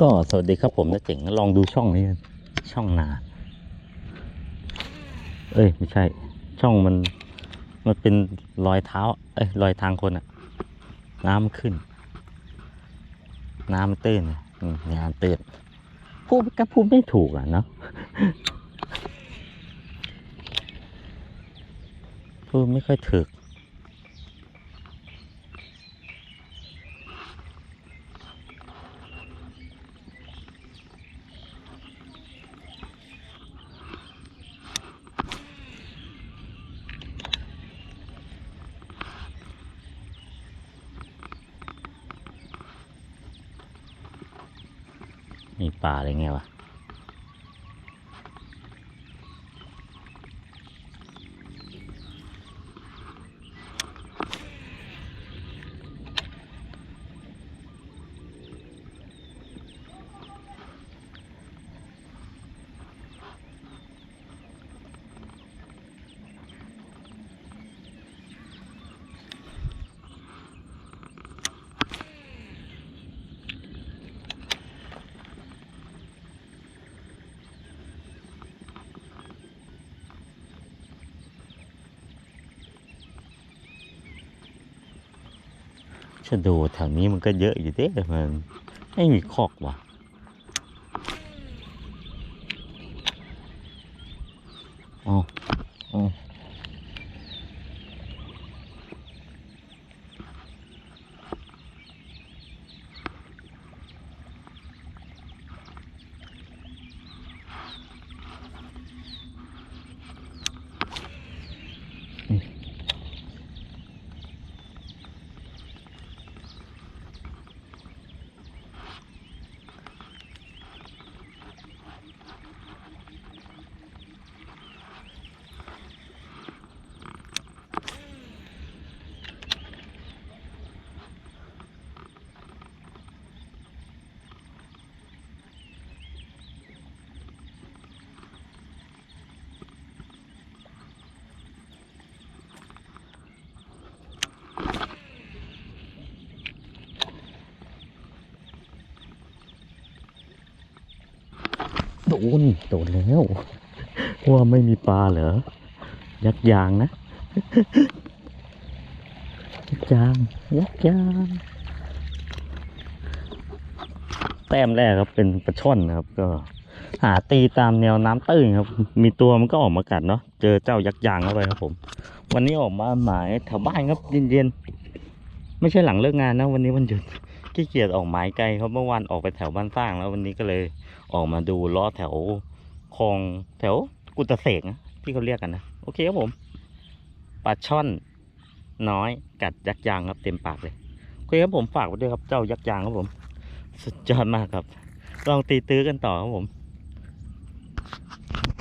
ก็สวัสดีครับผมนะเจ๋งลองดูช่องนี้ช่องนา เอ้ยไม่ใช่ ช่องมันมันเป็นรอยเท้า เอ้ยรอยทางคนอะน้ำมันขึ้น น้ำมันตื้นงานตื้นพูดก็พูดไม่ถูกอะเนาะพูดไม่ค่อยถึก มีป่าอะไรเงี้ยวะะโดแถวนี้มันก็เยอะอยู่เด้แต่มันไม่มีคอกว่ะอ๋ออ โดนโดนแล้วว่าไม่มีปลาเหรอ ยักษ์ยางนะ ยักษ์ยาง ยักษ์ยาง แต้มแรกครับเป็นปลาช่อนนะครับ ก็ หาตีตามแนวน้ำตื้นครับ มีตัวมันก็ออกมากัดเนาะ เจอเจ้ายักษ์ยางเข้าไปครับผม วันนี้ออกมาหมายแถวบ้านครับเย็นๆ ไม่ใช่หลังเลิกงานนะ วันนี้วันหยุด ขี้เกียจออกหมายไกลครับเมื่อวานออกไปแถวบ้านสร้างแล้ววันนี้ก็เลยออกมาดูล้อแถวคลองแถวกุตเสกนะที่เขาเรียกกันนะโอเคครับผมปลาช่อนน้อยกัดยักษ์ยางครับเต็มปากเลยโอเคครับผมฝากไว้ด้วยครับเจ้ายักษ์ยางครับผม สุดยอดมากครับ ลองตีตื้อกันต่อครับผม